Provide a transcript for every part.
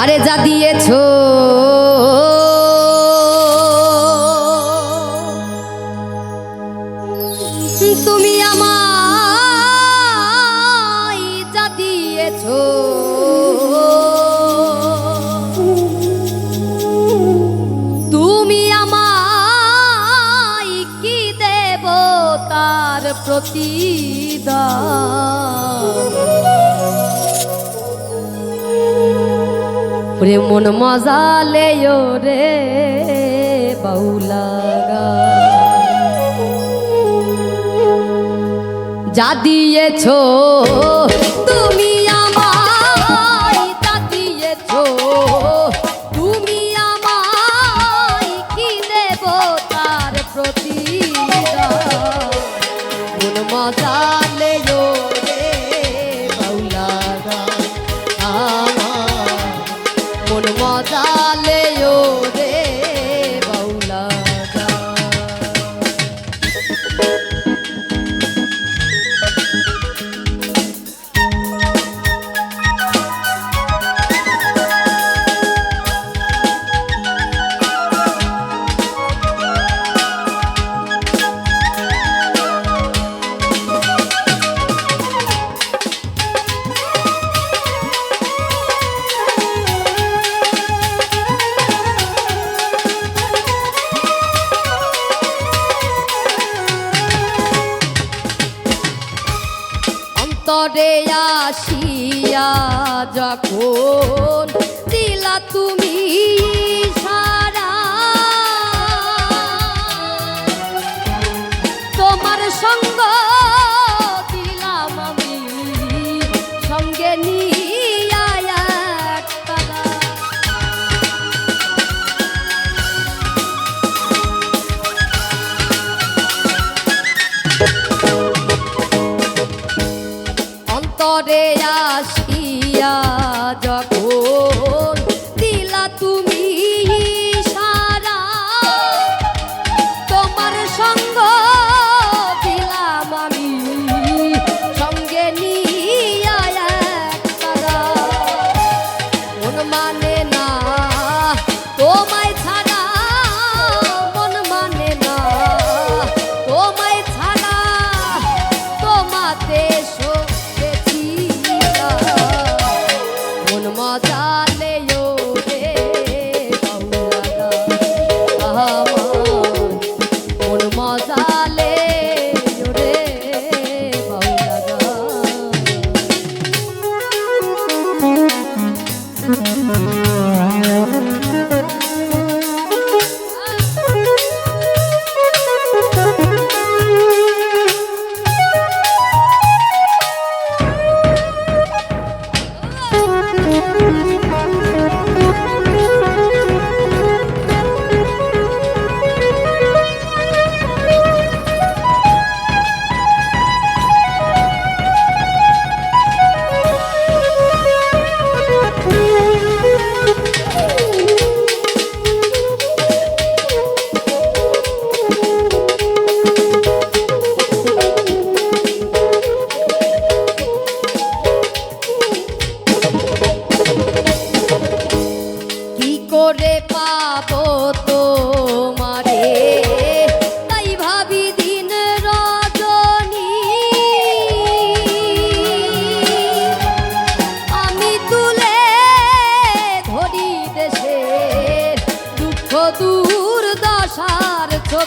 আরে যা দিয়েছ। তুমি আমায় যা দিয়েছ। তুমি আমায় কি দেব তার প্রতি? ওরে মন মজালে রে বাউলাগা যা দিয়েছ আসিয়া যখন দিলা তুমি সারা তোমার সঙ্গ দিলাম আমি সঙ্গে নিয়ে অন্তরে আসিয়া যখন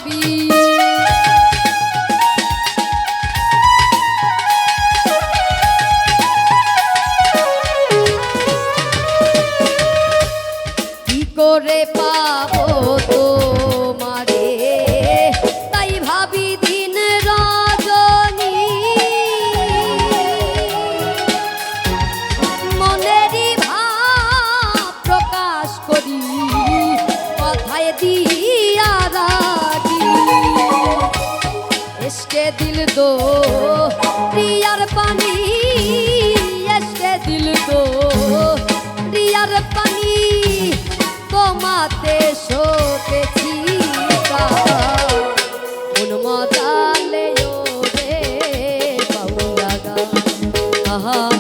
beach. রাতে শোতেছি উন্মতালে রে বাবু লাগা। আহা।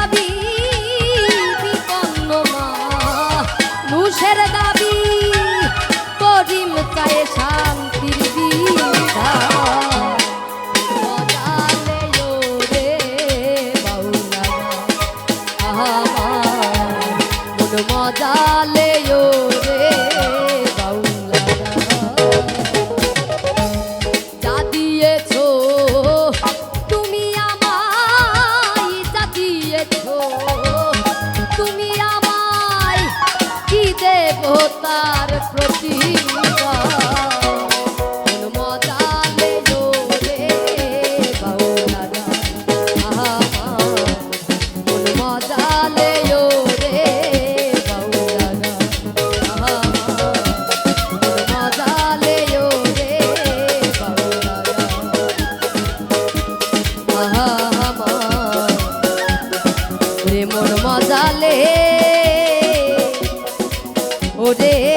দাবি বিপন্ন মা। নুষের দাবি করিম কায়ে শান্তির বিধা মজা লেয় দিয়েছ তুমি আমায় কি দেবতার প্রতিভা ওরে মোর মজালে। ওরে